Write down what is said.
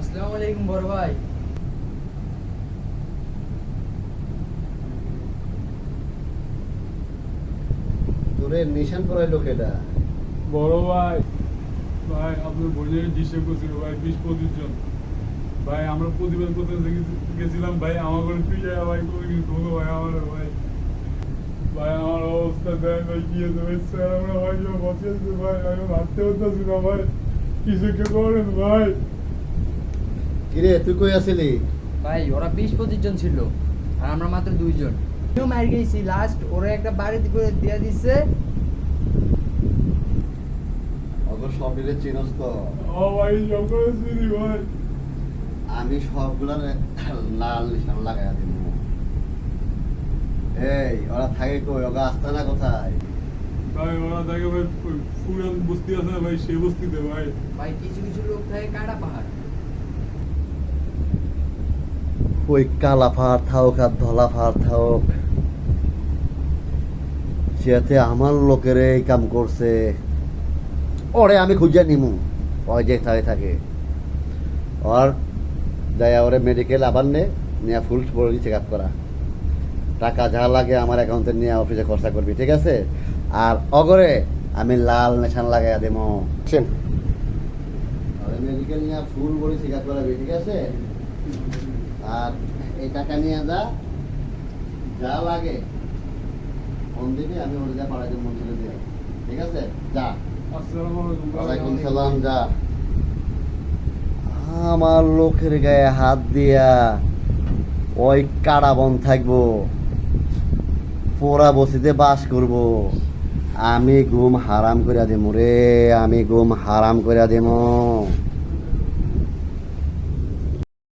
আসসালামু আলাইকুম বড় ভাই। তোরে নিশান পড়াইলো কেডা বড় ভাই ভাই আপনার বোনের ডিসে করছিল ভাই বিশ পঁচিশ জন। ভাই আমরা প্রতিবাদ করতে গেছিলাম ভাই আমার ঘরে তুই যায় ভাই কোনো কিছু ধরো ভাই আমার ভাই। ভাই আমার অবস্থা দেয় ভাই কি আছে ভাই স্যার আমরা ভাই বসে ভাই আমি ভাবতে না ভাই। কিছু কে করেন ভাই? কিরে তুই কই আসিলি ভাই ওরা বিশ পঁচিশ জন ছিল আর আমরা মাত্র দুইজন। মার গেছি লাস্ট ওরা একটা বাড়িতে করে দিয়ে দিছে। অগর সবিরে চিনস তো। ও ভাই সব ভাই? আমি সবগুলার লাল নিশান লাগাই দিব এই ওরা থাকে কই? ওগা আস্তানা কোথায়? ভাই ওরা থাকে ভাই ফুরান বস্তি আছে না ভাই সেই বস্তিতে ভাই। ভাই কিছু কিছু লোক থাকে কাটা পাহাড়। ওই কালা ফার থাক আর ধলা ফার থাক সেতে আমার লোকের এই কাম করছে। ওরে আমি খুঁজে নিমু। ওই যে থাকে থাকে। আর যাই ওরে মেডিকেল আবার নে নিয়ে ফুল বডি চেক আপ করা। টাকা যা লাগে আমার অ্যাকাউন্টে নিয়ে অফিসে খরচা করবি ঠিক আছে? আর অগরে আমি লাল নেশান লাগাই দেবো। মেডিকেল নিয়ে ফুল বডি চেক করাবি ঠিক আছে? আর এই টাকা নিয়ে যা যা লাগে ফোন দিবি আমি ওর যা পাড়াতে মন ঠিক আছে? যা। আসসালামু আলাইকুম। ওয়ালাইকুম সালাম যা। আমার লোকের গায়ে হাত দিয়া ওই কাড়া বন থাকব। পোড়া বসিতে বাস করব। আমি ঘুম হারাম করে দেবো রে, আমি ঘুম হারাম করে দেবো